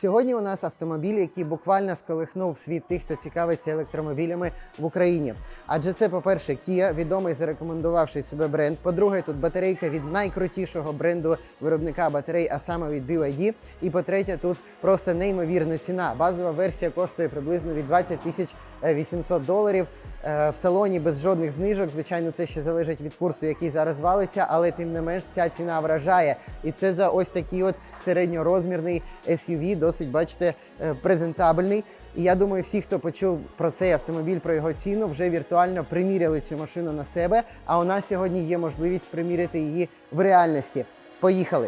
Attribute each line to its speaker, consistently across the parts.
Speaker 1: Сьогодні у нас автомобіль, який буквально сколихнув світ тих, хто цікавиться електромобілями в Україні. Адже це, по-перше, Kia, відомий зарекомендувавший себе бренд. По-друге, тут батарейка від найкрутішого бренду виробника батарей, а саме від BYD. І по-третє, тут просто неймовірна ціна. Базова версія коштує приблизно від 20 тисяч 800 доларів. Е, В салоні без жодних знижок. Звичайно, це ще залежить від курсу, який зараз валиться, але тим не менш ця ціна вражає. І це за ось такий от середньорозмірний SUV, досить бачите, е, презентабельний. І я думаю, всі, хто почув про цей автомобіль, про його ціну, вже віртуально приміряли цю машину на себе. А у нас сьогодні є можливість приміряти її в реальності. Поїхали!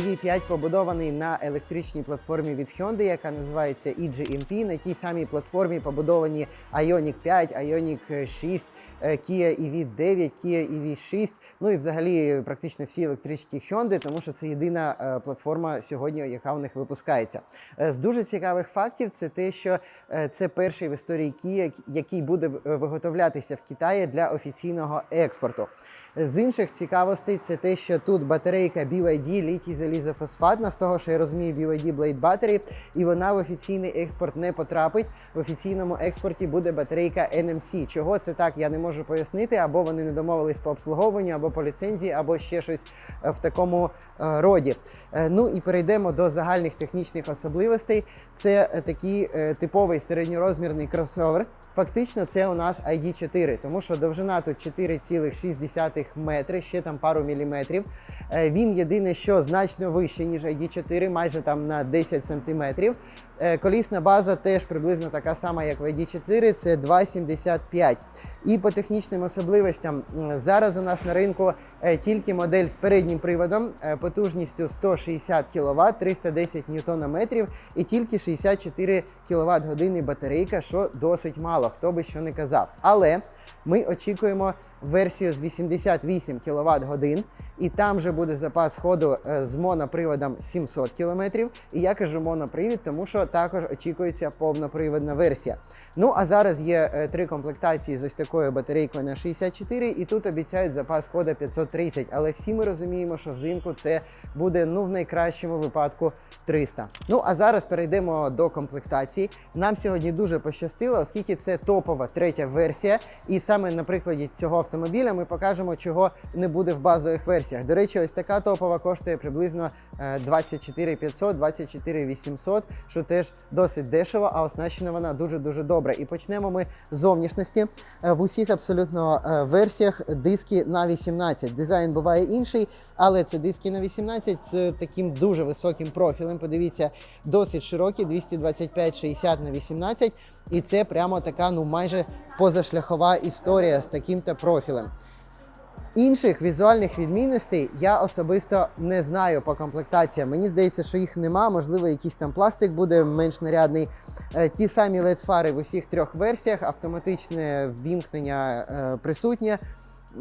Speaker 1: EV5 побудований на електричній платформі від Hyundai, яка називається EGMP. На тій самій платформі побудовані Ioniq 5, Ioniq 6, е, Kia EV9, Kia EV6, ну і взагалі практично всі електричні Hyundai, тому що це єдина е, платформа сьогодні, яка у них випускається. Е, З дуже цікавих фактів це те, що це перший в історії Kia, який буде виготовлятися в Китаї для офіційного експорту. З інших цікавостей це те, що тут батарейка BYD літій залізофосфатна, з того, що я розумію, BYD Blade Battery, і вона в офіційний експорт не потрапить. В офіційному експорті буде батарейка NMC. Чого це так, я не можу пояснити, або вони не домовились по обслуговуванню, або по ліцензії, або ще щось е, в такому е, роді. Е, Ну і перейдемо до загальних технічних особливостей. Це такий типовий середньорозмірний кросовер. Фактично, це у нас ID4, тому що довжина тут 4,6 метри, ще там пару міліметрів. Е, Він єдине, що значно вищий, ніж ID4, майже там на 10 сантиметрів. Е, Колісна база теж приблизно така сама, як в ID4, це 2,75. І по технічним особливостям зараз у нас на ринку е, тільки модель з переднім приводом, потужністю 160 кВт, 310 Нм і тільки 64 кВт години батарейка, що досить мало, хто би що не казав. Але ми очікуємо версію з 88 кВт годин, і там вже буде запас ходу е, з моноприводом 700 км. І я кажу монопривід, тому що також очікується повноприводна версія. Ну а зараз є е, три комплектації з ось такою батарейкою на 64, і тут обіцяють запас ходу 530. Але всі ми розуміємо, що взимку це буде ну в найкращому випадку 300. Ну а зараз перейдемо до комплектації. Нам сьогодні дуже пощастило, оскільки це топова третя версія. І саме на прикладі цього автомобіля ми покажемо, чого не буде в базових версіях. До речі, ось така топова коштує приблизно е, 24 500, 24 800, що теж досить дешево, а оснащена вона дуже дуже добре. І почнемо ми з зовнішності. Е, В усіх абсолютно е, версіях диски на 18. Дизайн буває інший, але це диски на 18 з таким дуже високим профілем. Подивіться, досить широкі, 225-60 на 18. І це прямо така, ну майже позашляхова історія з таким-то профілем. Інших візуальних відмінностей я особисто не знаю по комплектаціям. Мені здається, що їх нема. Можливо, якийсь там пластик буде менш нарядний. Е, Ті самі LED-фари в усіх трьох версіях, автоматичне ввімкнення е, присутнє.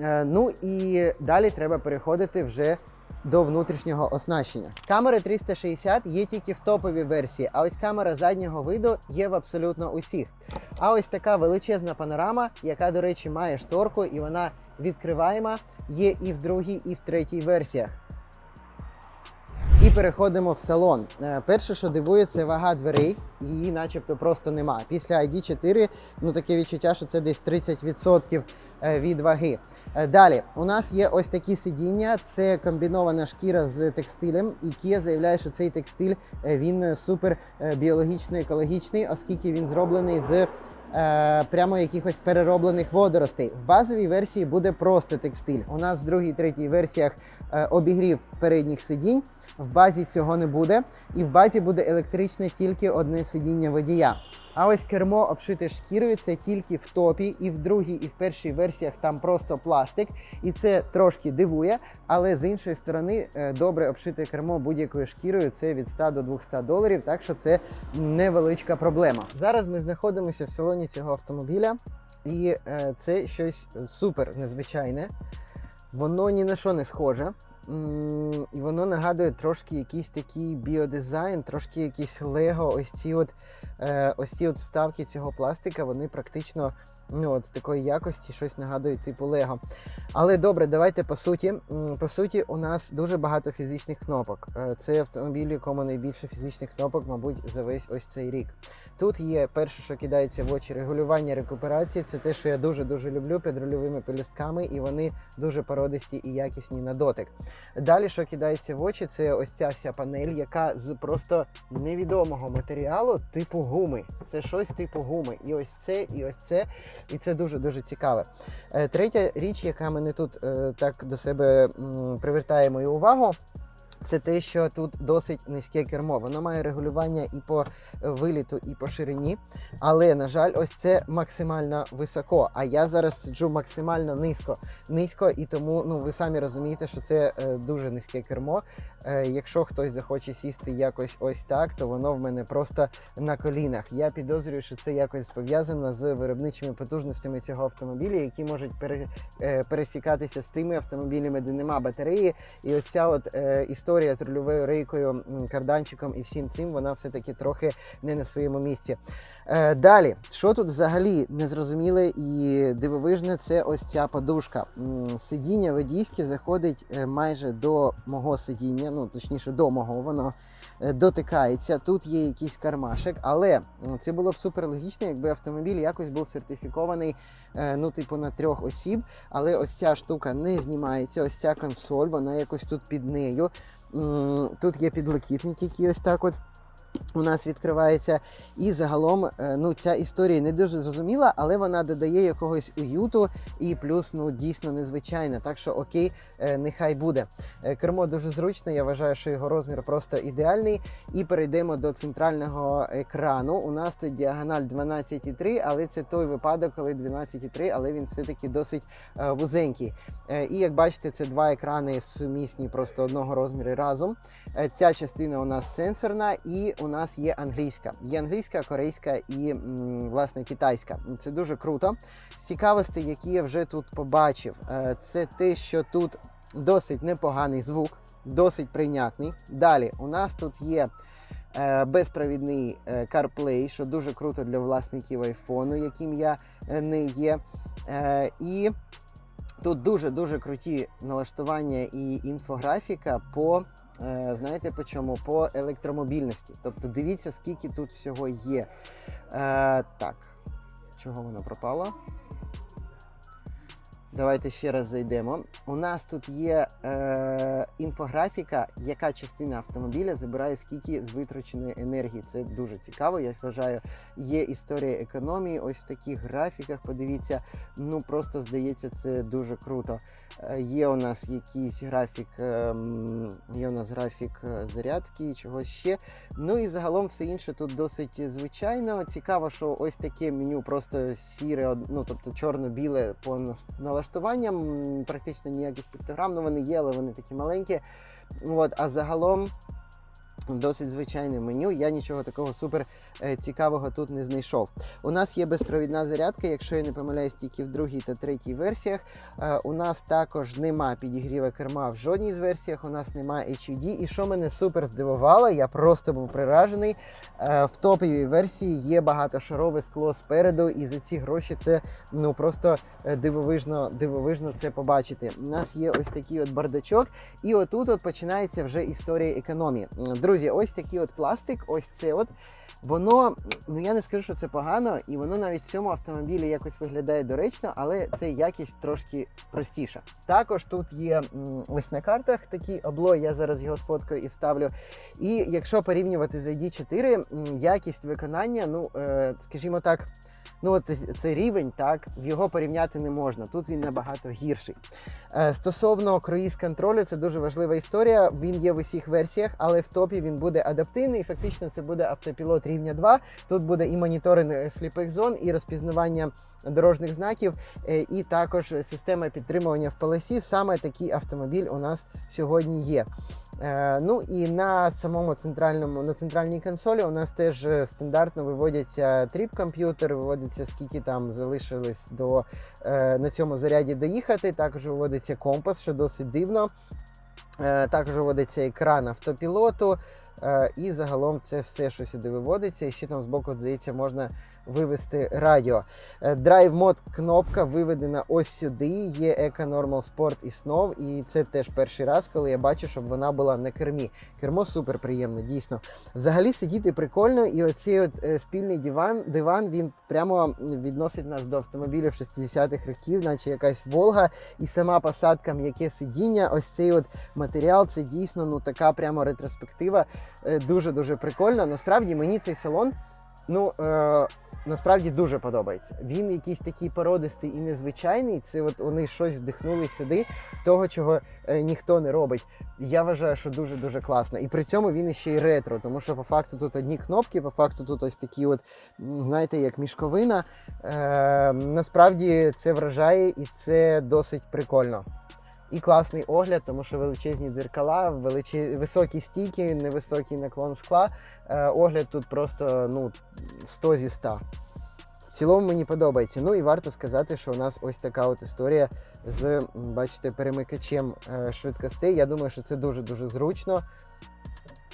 Speaker 1: Е, Ну і далі треба переходити вже до внутрішнього оснащення. Камери 360 є тільки в топовій версії, а ось камера заднього виду є в абсолютно усіх. А ось така величезна панорама, яка, до речі, має шторку, і вона відкриваєма, є і в другій, і в третій версіях. Переходимо в салон. Е, Перше, що дивує, це вага дверей. Її начебто просто нема. Після ID4 ну таке відчуття, що це десь 30% е, від ваги. Е, Далі у нас є ось такі сидіння. Це комбінована шкіра з текстилем. І Kia заявляє, що цей текстиль він супер біологічно екологічний, оскільки він зроблений з е, прямо якихось перероблених водоростей. В базовій версії буде просто текстиль. У нас в другій, третій версіях е, обігрів передніх сидінь. В базі цього не буде, і в базі буде електричне тільки одне сидіння водія. А ось кермо обшите шкірою це тільки в топі, і в другій, і в першій версіях там просто пластик. І це трошки дивує. Але з іншої сторони, е, добре обшите кермо будь-якою шкірою це від 100 до 200 доларів, так що це невеличка проблема. Зараз ми знаходимося в салоні цього автомобіля, і е, це щось супер незвичайне. Воно ні на що не схоже. І воно нагадує трошки якийсь такий біодизайн, трошки якийсь лего. Ось ці от, е, ось ці от вставки цього пластика, вони практично ну, от, з такої якості щось нагадують типу Лего. Але добре, давайте по суті. По суті, у нас дуже багато фізичних кнопок. Е, Це автомобіль, якому найбільше фізичних кнопок, мабуть, за весь ось цей рік. Тут є перше, що кидається в очі, регулювання рекуперації. Це те, що я дуже дуже люблю під рульовими пелюстками, і вони дуже породисті і якісні на дотик. Далі, що кидається в очі, це ось ця вся панель, яка з просто невідомого матеріалу, типу гуми. Це щось типу гуми. І ось це, і ось це. І це дуже дуже цікаве. Е, Третя річ, яка мене тут е, так до себе привертає мою увагу. Це те, що тут досить низьке кермо. Воно має регулювання і по виліту, і по ширині. Але, на жаль, ось це максимально високо. А я зараз сиджу максимально низько. Низько, і тому ну ви самі розумієте, що це е, дуже низьке кермо. Е, якщо хтось захоче сісти якось ось так, то воно в мене просто на колінах. Я підозрюю, що це якось пов'язано з виробничими потужностями цього автомобіля, які можуть е, пересікатися з тими автомобілями, де нема батареї. І ось ця от е, історія з рульовою рейкою, карданчиком і всім цим, вона все-таки трохи не на своєму місці. Е, далі, що тут взагалі незрозуміле і дивовижне, це ось ця подушка. Сидіння водійське заходить е, майже до мого сидіння, ну точніше до мого, воно е, дотикається. Тут є якийсь кармашек, але це було б супер логічно, якби автомобіль якось був сертифікований, ну, типу, на трьох осіб. Але ось ця штука не знімається, ось ця консоль, вона якось тут під нею. Тут є підлокітник, який ось так от. У нас відкривається, і загалом е, ну ця історія не дуже зрозуміла, але вона додає якогось уюту і плюс ну дійсно незвичайна. Так що окей, е, нехай буде. Е, Кермо дуже зручне. Я вважаю, що його розмір просто ідеальний. І перейдемо до центрального екрану. У нас тут діагональ 12,3, але це той випадок, коли 12,3, але він все-таки досить вузенький. І як бачите, це два екрани сумісні, просто одного розміру разом. Ця частина у нас сенсорна, і у нас є англійська. Є англійська, корейська і власне китайська. Це дуже круто. З які я вже тут побачив, е, це те, що тут досить непоганий звук, досить прийнятний. Далі у нас тут є. е, Безпровідний е, CarPlay, що дуже круто для власників айфону, яким я не є. І тут дуже-дуже круті налаштування і інфографіка по Знаєте по чому? По електромобільності. Тобто дивіться, скільки тут всього є. Е, так, чого воно пропало? Давайте ще раз зайдемо. У нас тут є е, інфографіка, яка частина автомобіля забирає скільки з витраченої енергії. Це дуже цікаво. Я вважаю, є історія економії. Ось в таких графіках. Подивіться, ну просто здається, це дуже круто. Е, Є у нас якийсь графік, ем, є у нас графік зарядки і чогось ще. Ну і загалом все інше тут досить звичайно. Цікаво, що ось таке меню просто сіре, ну тобто чорно-біле по налаштуванням, практично ніяких піктограм, ну вони є, але вони такі маленькі. От, а загалом. Досить звичайне меню. Я нічого такого супер е, цікавого тут не знайшов. У нас є безпровідна зарядка, якщо я не помиляюсь, тільки в другій та третій версіях. Е, у нас також нема підігріва керма в жодній з версіях. У нас нема HUD. І що мене супер здивувало, я просто був приражений. Е, в топовій версії є багатошарове скло спереду, і за ці гроші це ну просто дивовижно, дивовижно це побачити. У нас є ось такий от бардачок, і отут от починається вже історія економії. М, Друзі, ось такий от пластик, ось це от. Воно, ну я не скажу, що це погано, і воно навіть в цьому автомобілі якось виглядає доречно, але це якість трошки простіша. Також тут є ось на картах такий облой, я зараз його сфоткаю і вставлю. І якщо порівнювати з ID4, якість виконання, ну е, скажімо так. Ну от цей рівень, так, його порівняти не можна. Тут він набагато гірший. Е, Стосовно круїз контролю, це дуже важлива історія. Він є в усіх версіях, але в топі він буде адаптивний. Фактично, це буде автопілот рівня 2. Тут буде і моніторинг сліпих зон, і розпізнавання дорожніх знаків, е, і також система підтримування в полосі. Саме такий автомобіль у нас сьогодні є. Е, Ну і на самому центральному на центральній консолі у нас теж стандартно виводяться тріп комп'ютер, виводиться скільки там залишилось до е, на цьому заряді доїхати. Також виводиться компас, що досить дивно. Е, Також виводиться екран автопілоту. Е, І загалом це все, що сюди виводиться. І ще там збоку, здається, можна вивести радіо. Е, Drive Mode кнопка виведена ось сюди. Є Eco Normal Sport і Snow. І це теж перший раз, коли я бачу, щоб вона була на кермі. Кермо супер приємне, дійсно. Взагалі сидіти прикольно, і оцей от е, спільний диван, диван він прямо відносить нас до автомобілів 60-х років, наче якась Волга, і сама посадка, м'яке сидіння. Ось цей от матеріал, це дійсно ну така прямо ретроспектива. Дуже дуже прикольно. Насправді мені цей салон. Ну е, насправді дуже подобається. Він якийсь такий породистий і незвичайний. Це от вони щось вдихнули сюди, того, чого е, ніхто не робить. Я вважаю, що дуже дуже класно. І при цьому він іще й ретро, тому що по факту тут одні кнопки, по факту тут ось такі, от знаєте, як мішковина. Е, насправді це вражає і це досить прикольно. І класний огляд, тому що величезні дзеркала, величез... високі стійки, невисокий наклон скла. Е, огляд тут просто ну, 100 зі 100. В цілому мені подобається. Ну і варто сказати, що у нас ось така от історія з, бачите, перемикачем е, швидкостей. Я думаю, що це дуже-дуже зручно.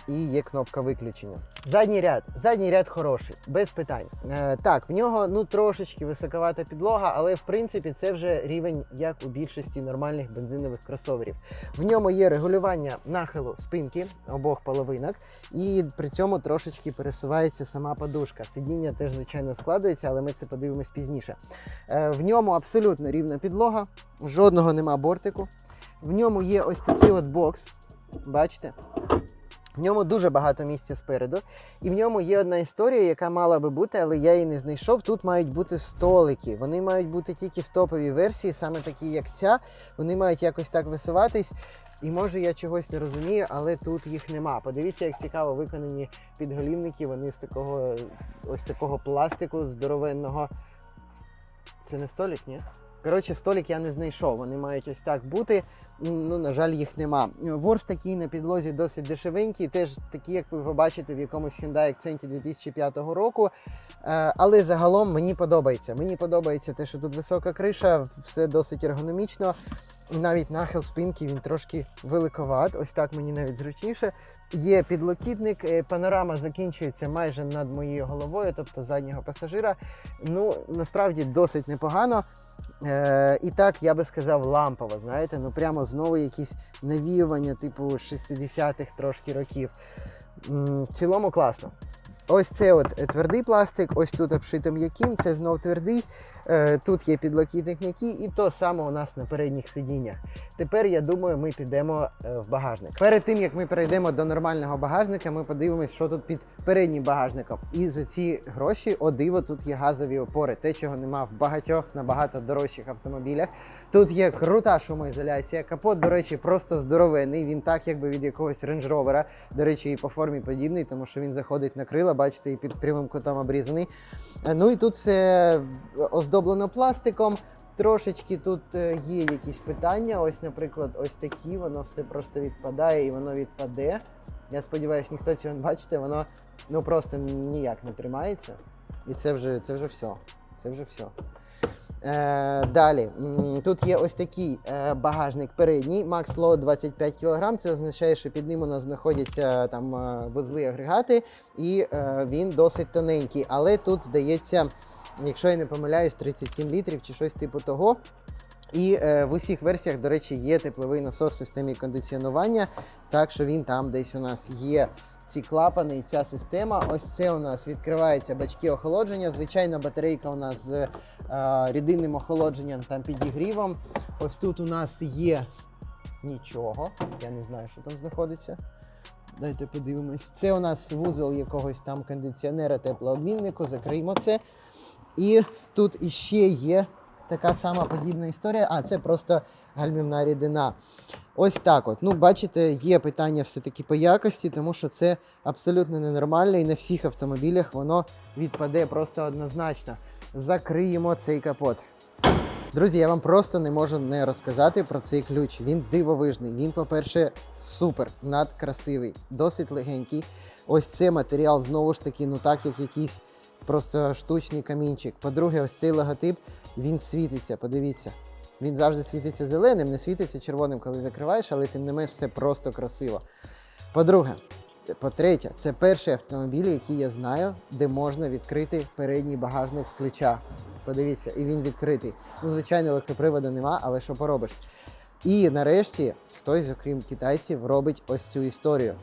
Speaker 1: І є кнопка виключення. Задній ряд. Задній ряд хороший, без питань. Е, так, в нього ну трошечки високовата підлога, але в принципі це вже рівень, як у більшості нормальних бензинових кросоверів. В ньому є регулювання нахилу спинки обох половинок, і при цьому трошечки пересувається сама подушка. Сидіння теж, звичайно, складується, але ми це подивимось пізніше. Е, в ньому абсолютно рівна підлога, жодного нема бортику. В ньому є ось такий от бокс. Бачите? В ньому дуже багато місця спереду, і в ньому є одна історія, яка мала би бути, але я її не знайшов. Тут мають бути столики. Вони мають бути тільки в топовій версії, саме такі, як ця. Вони мають якось так висуватись. І може я чогось не розумію, але тут їх нема. Подивіться, як цікаво виконані підголівники. Вони з такого ось такого пластику здоровенного. Це не столик, ні? Коротше, столик я не знайшов. Вони мають ось так бути. Ну, на жаль, їх нема. Ворс такий на підлозі досить дешевенький, теж такий, як ви побачите в якомусь Hyundai Accent 2005 року. Е, Але загалом мені подобається. Мені подобається те, що тут висока криша, все досить ергономічно. І навіть нахил спинки він трошки великоват. Ось так мені навіть зручніше. Є підлокітник, е, панорама закінчується майже над моєю головою, тобто заднього пасажира. Ну, насправді досить непогано. Е, і так, я би сказав, лампова, знаєте, ну прямо знову якісь навіювання, типу 60-х трошки років. М, В цілому класно. Ось це от е, твердий пластик, ось тут обшито м'яким, це знов твердий. Е, Тут є підлокітник м'який, і то саме у нас на передніх сидіннях. Тепер я думаю, ми підемо е, в багажник. Перед тим як ми перейдемо до нормального багажника, ми подивимось, що тут під переднім багажником. І за ці гроші, о диво, тут є газові опори, те, чого нема в багатьох набагато дорожчих автомобілях. Тут є крута шумоізоляція. Капот, до речі, просто здоровений. Він так, якби від якогось Rover. До речі, і по формі подібний, тому що він заходить на крила, бачите, і під прямим кутом обрізаний. Е, Ну і тут все оздоблено пластиком. Трошечки тут е, є якісь питання. Ось, наприклад, ось такі, воно все просто відпадає і воно відпаде. Я сподіваюся, ніхто цього не бачите, воно ну просто ніяк не тримається. І це вже, це вже все. Це вже все. Е, далі, тут є ось такий е, багажник передній, Load 25 кг. Це означає, що під ним у нас знаходяться там е, вузли агрегати, і він досить тоненький. Але тут здається, якщо я не помиляюсь, 37 літрів чи щось типу того. І е, в усіх версіях, до речі, є тепловий насос в системі кондиціонування, так що він там десь у нас є. Ці клапани і ця система. Ось це у нас відкриваються бачки охолодження. Звичайно, батарейка у нас з е, рідинним охолодженням там підігрівом. Ось тут у нас є нічого. Я не знаю, що там знаходиться. Дайте подивимось. Це у нас вузол якогось там кондиціонера теплообміннику. Закриємо це. І тут іще є така сама подібна історія. А, це просто гальмівна рідина. Ось так от. Ну, бачите, є питання все-таки по якості, тому що це абсолютно ненормально, і на всіх автомобілях воно відпаде просто однозначно. Закриємо цей капот. Друзі, я вам просто не можу не розказати про цей ключ. Він дивовижний. Він, по-перше, супер, надкрасивий, досить легенький. Ось це матеріал знову ж таки, ну так як якийсь просто штучний камінчик. По-друге, ось цей логотип він світиться. Подивіться. Він завжди світиться зеленим, не світиться червоним, коли закриваєш, але тим не менш це просто красиво. По-друге, по-третє, це перший автомобіль, який я знаю, де можна відкрити передній багажник з ключа. Подивіться, і він відкритий. Ну, звичайно, електроприводу нема, але що поробиш. І нарешті хтось, окрім китайців, робить ось цю історію.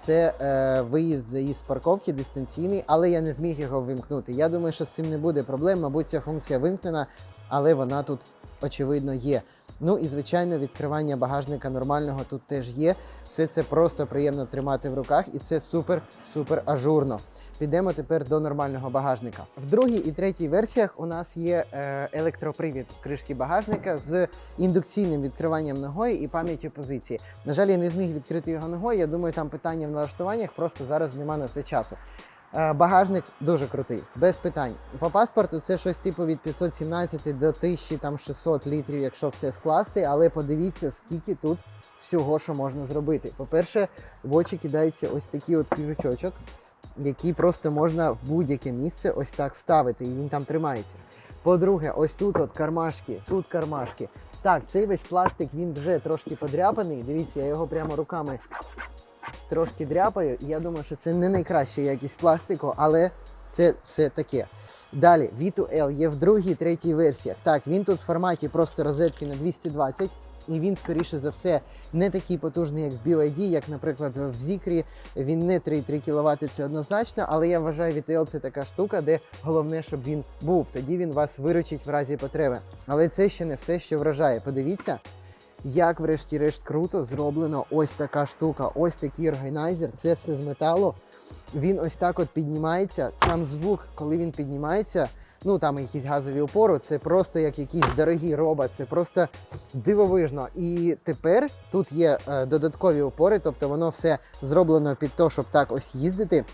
Speaker 1: Це е, виїзд заїзд з парковки дистанційний, але я не зміг його вимкнути. Я думаю, що з цим не буде проблем. Мабуть, ця функція вимкнена, але вона тут очевидно є. Ну і звичайно, відкривання багажника нормального тут теж є. Все це просто приємно тримати в руках, і це супер-супер ажурно. Підемо тепер до нормального багажника. В другій і третій версіях у нас є е, електропривід кришки багажника з індукційним відкриванням ногою і пам'яттю позиції. На жаль, я не зміг відкрити його ногою. Я думаю, там питання в налаштуваннях, просто зараз нема на це часу. Е, Багажник дуже крутий, без питань. По паспорту це щось типу від 517 до 1600 літрів, якщо все скласти. Але подивіться, скільки тут всього, що можна зробити. По-перше, в очі кидається ось такий от крючочок, який просто можна в будь-яке місце ось так вставити, і він там тримається. По-друге, ось тут от кармашки, тут кармашки. Так, цей весь пластик він вже трошки подряпаний. Дивіться, я його прямо руками трошки дряпаю, і я думаю, що це не найкраща якість пластику, але це все таке. Далі, V2L є в другій, третій версіях. Так, він тут в форматі просто розетки на 220, і він, скоріше за все, не такий потужний, як в BYD, як, наприклад, в Zikri. Він не 3,3 кВт, це однозначно, але я вважаю, V2L це така штука, де головне, щоб він був. Тоді він вас виручить в разі потреби. Але це ще не все, що вражає. Подивіться, як, врешті-решт, круто зроблено ось така штука, ось такий органайзер. Це все з металу. Він ось так от піднімається. Сам звук, коли він піднімається, ну там якісь газові опори, це просто як якийсь дорогий робот, це просто дивовижно. І тепер тут є е, додаткові опори, тобто воно все зроблено під те, щоб так ось їздити.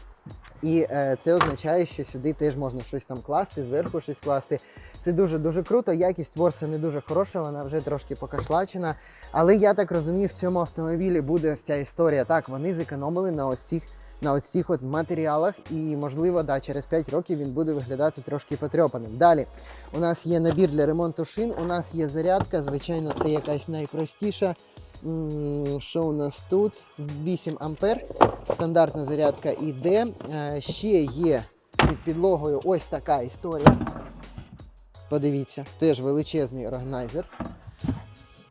Speaker 1: І е, це означає, що сюди теж можна щось там класти, зверху щось класти. Це дуже дуже круто. Якість ворса не дуже хороша, вона вже трошки покашлачена. Але я так розумію, в цьому автомобілі буде ось ця історія. Так, вони зекономили на ось цих на ось цих от матеріалах, і можливо, да, через 5 років він буде виглядати трошки потрьопаним. Далі у нас є набір для ремонту шин, у нас є зарядка. Звичайно, це якась найпростіша. Що у нас тут? 8 ампер. Стандартна зарядка іде. Е, Ще є під підлогою ось така історія. Подивіться, теж величезний органайзер.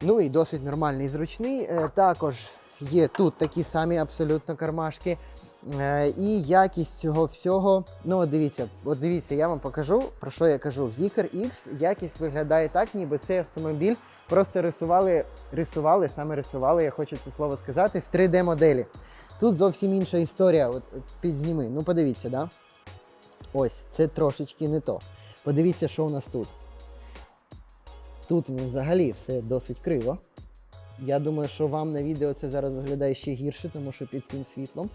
Speaker 1: Ну і досить нормальний зручний. Е, Також є тут такі самі абсолютно кармашки. Е, І якість цього всього. Ну, от дивіться, от дивіться, я вам покажу, про що я кажу. В Zikr X якість виглядає так, ніби цей автомобіль просто рисували, рисували, саме рисували, я хочу це слово сказати, в 3D-моделі. Тут зовсім інша історія. От, підзніми. Ну, подивіться, да? Ось, це трошечки не то. Подивіться, що у нас тут. Тут взагалі все досить криво. Я думаю, що вам на відео це зараз виглядає ще гірше, тому що під цим світлом.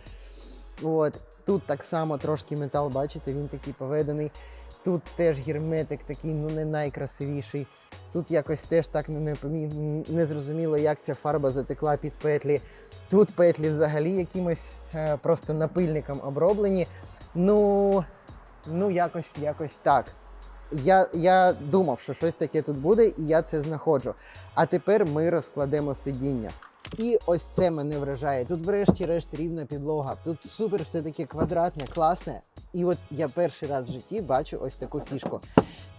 Speaker 1: От. Тут так само трошки метал, бачите, він такий поведений. Тут теж герметик такий, ну не найкрасивіший. Тут якось теж так не, не, зрозуміло, як ця фарба затекла під петлі. Тут петлі взагалі якимось е, просто напильником оброблені. Ну, ну якось, якось так. Я, я думав, що щось таке тут буде, і я це знаходжу. А тепер ми розкладемо сидіння. І ось це мене вражає. Тут, врешті-решт, рівна підлога. Тут супер все таке квадратне, класне. І от я перший раз в житті бачу ось таку фішку.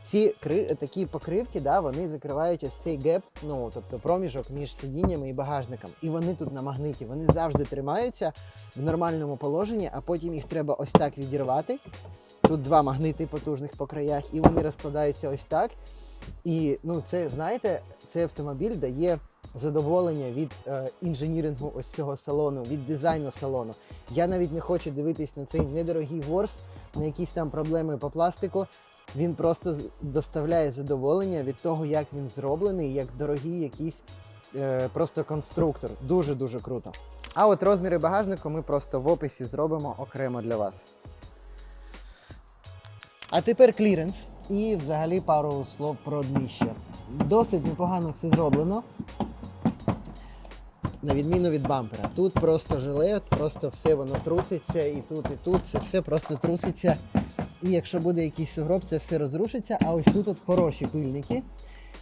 Speaker 1: Ці кри... такі покривки, да, вони закривають ось цей геп, ну тобто проміжок між сидіннями і багажником. І вони тут на магниті. Вони завжди тримаються в нормальному положенні, а потім їх треба ось так відірвати. Тут два магнити потужних по краях, і вони розкладаються ось так. І ну, це, знаєте, цей автомобіль дає задоволення від е, інженірингу ось цього салону, від дизайну салону. Я навіть не хочу дивитись на цей недорогий ворс, на якісь там проблеми по пластику. Він просто доставляє задоволення від того, як він зроблений, як дорогий якийсь е, просто конструктор. Дуже дуже круто. А от розміри багажнику ми просто в описі зробимо окремо для вас. А тепер кліренс і взагалі пару слов про днище. Досить непогано все зроблено. На відміну від бампера. Тут просто жилет, просто все воно труситься, і тут, і тут це все просто труситься. І якщо буде якийсь сугроб, це все розрушиться. А ось тут от хороші пильники.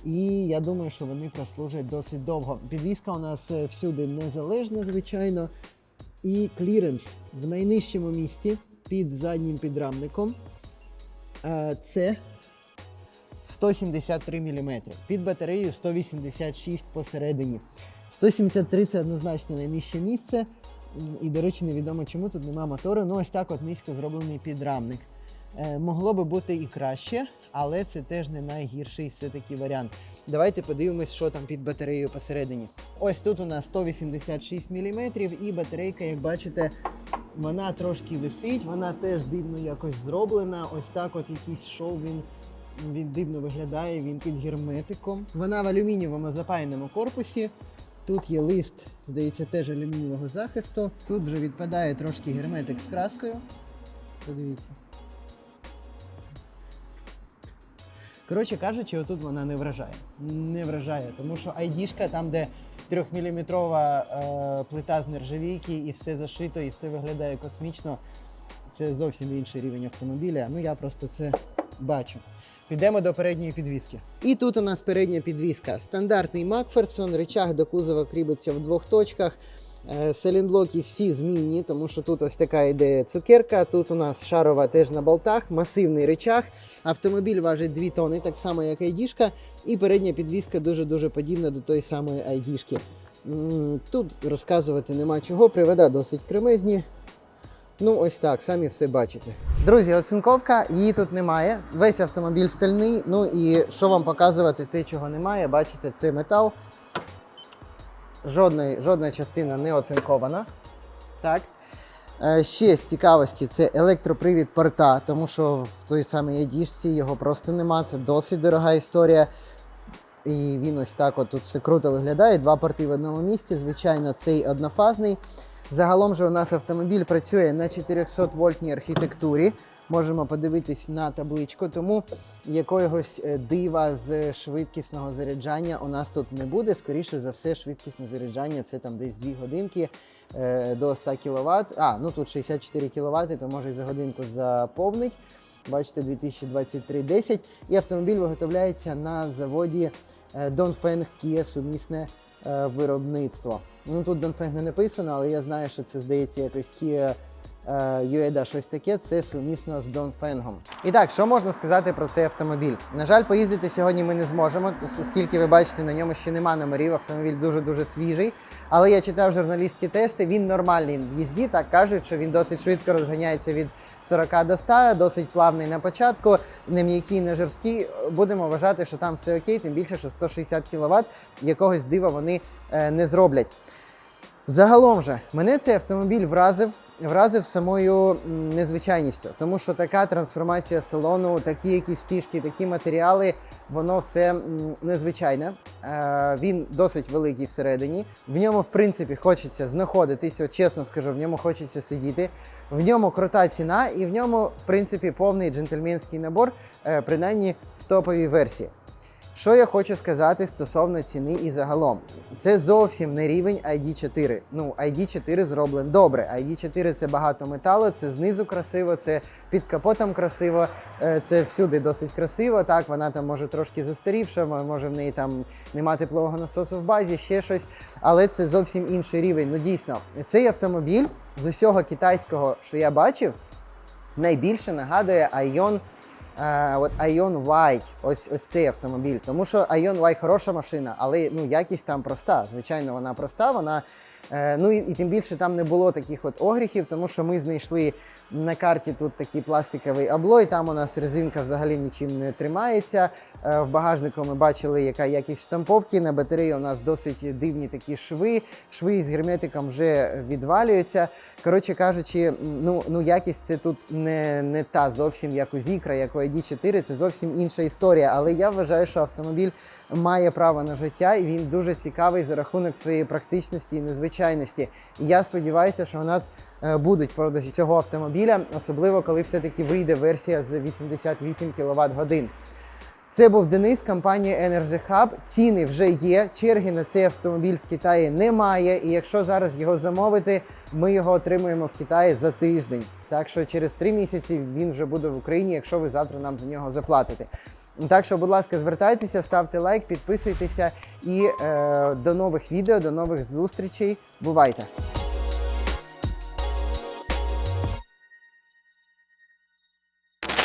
Speaker 1: І я думаю, що вони прослужать досить довго. Підвізка у нас е, всюди незалежна, звичайно. І кліренс в найнижчому місці під заднім підрамником. Е, Це 173 мм. Під батареєю 186 посередині. 173 це однозначно найнижче місце. І, до речі, невідомо чому тут нема мотору. Ну, ось так от низько зроблений підрамник. Е, могло би бути і краще, але це теж не найгірший все-таки варіант. Давайте подивимось, що там під батареєю посередині. Ось тут у нас 186 мм, і батарейка, як бачите, вона трошки висить, вона теж дивно якось зроблена. Ось так от якийсь шоу він. Він дивно виглядає, він під герметиком. Вона в алюмінієвому запаяному корпусі. Тут є лист, здається, теж алюмінієвого захисту. Тут вже відпадає трошки герметик з краскою. Подивіться. Коротше кажучи, отут вона не вражає. Не вражає, тому що айдішка, там, де 3-мм е, плита з нержавійки, і все зашито, і все виглядає космічно. Це зовсім інший рівень автомобіля. Ну я просто це бачу. Підемо до передньої підвіски. І тут у нас передня підвіска. Стандартний Макферсон, речах до кузова кріпиться в двох точках. Е, Селінблоки всі змінні, тому що тут ось така ідея цукерка. Тут у нас шарова теж на болтах, масивний речах. Автомобіль важить 2 тони, так само як айдішка. І передня підвіска дуже-дуже подібна до тої самої айдішки. Тут розказувати нема чого, привода досить кремезні. Ну, ось так, самі все бачите. Друзі, оцинковка, її тут немає. Весь автомобіль стальний. Ну і що вам показувати, те, чого немає, бачите, це метал. Жодної, жодна частина не оцинкована. Так. Е, Ще з цікавості це електропривід порта, тому що в той самій діжці його просто нема. Це досить дорога історія. І він ось так от тут все круто виглядає. Два порти в одному місці. Звичайно, цей однофазний. Загалом же у нас автомобіль працює на 400 вольтній архітектурі. Можемо подивитись на табличку, тому якогось е, дива з швидкісного заряджання у нас тут не буде. Скоріше за все, швидкісне заряджання це там десь 2 годинки е, до 100 кВт. А, ну тут 64 кВт, то може і за годинку заповнить. Бачите, 2023-10. І автомобіль виготовляється на заводі е, Dongfeng Kia сумісне виробництво. Ну тут Донфенг не написано, але я знаю, що це здається якось Kia Ueda, щось таке. Це сумісно з Dongfeng. І так, що можна сказати про цей автомобіль? На жаль, поїздити сьогодні ми не зможемо, оскільки ви бачите, на ньому ще нема номерів. Автомобіль дуже дуже свіжий. Але я читав журналістські тести. Він нормальний в їзді. Так кажуть, що він досить швидко розганяється від 40 до 100, досить плавний на початку, не м'який, не жорсткий. Будемо вважати, що там все окей, тим більше, що 160 кВт якогось дива вони е, не зроблять. Загалом же мене цей автомобіль вразив. Вразив самою незвичайністю, тому що така трансформація салону, такі якісь фішки, такі матеріали, воно все незвичайне. Е, він досить великий всередині. В ньому, в принципі, хочеться знаходитись, от чесно скажу, в ньому хочеться сидіти. В ньому крута ціна, і в ньому, в принципі, повний джентльменський набор, е, принаймні в топовій версії. Що я хочу сказати стосовно ціни і загалом? Це зовсім не рівень ID4. Ну, ID4 зроблений добре. ID4 це багато металу, це знизу красиво, це під капотом красиво, е, це всюди досить красиво. Так, вона там може трошки застарівша, може в неї там немає теплового насосу в базі, ще щось. Але це зовсім інший рівень. Ну дійсно, цей автомобіль з усього китайського, що я бачив, найбільше нагадує Ion Е, от Ion Y, ось ось цей автомобіль. Тому що Ion Y хороша машина, але ну, якість там проста. Звичайно, вона проста, вона ну і, і тим більше там не було таких от огріхів, тому що ми знайшли на карті тут такий пластиковий аблой. Там у нас резинка взагалі нічим не тримається. Е, в багажнику ми бачили, яка якість штамповки. На батареї у нас досить дивні такі шви. Шви з герметиком вже відвалюються. Коротше кажучи, ну, ну якість це тут не, не та зовсім як у Zikra, як у ID4, це зовсім інша історія. Але я вважаю, що автомобіль має право на життя, і він дуже цікавий за рахунок своєї практичності і незвичайності. І я сподіваюся, що у нас е, будуть продажі цього автомобіля, особливо коли все-таки вийде версія з 88 кВт годин. Це був Денис, компанія Energy Hub. Ціни вже є. Черги на цей автомобіль в Китаї немає. І якщо зараз його замовити, ми його отримуємо в Китаї за тиждень. Так що через три місяці він вже буде в Україні, якщо ви завтра нам за нього заплатите. Так що, будь ласка, звертайтеся, ставте лайк, підписуйтеся і е, до нових відео, до нових зустрічей. Бувайте!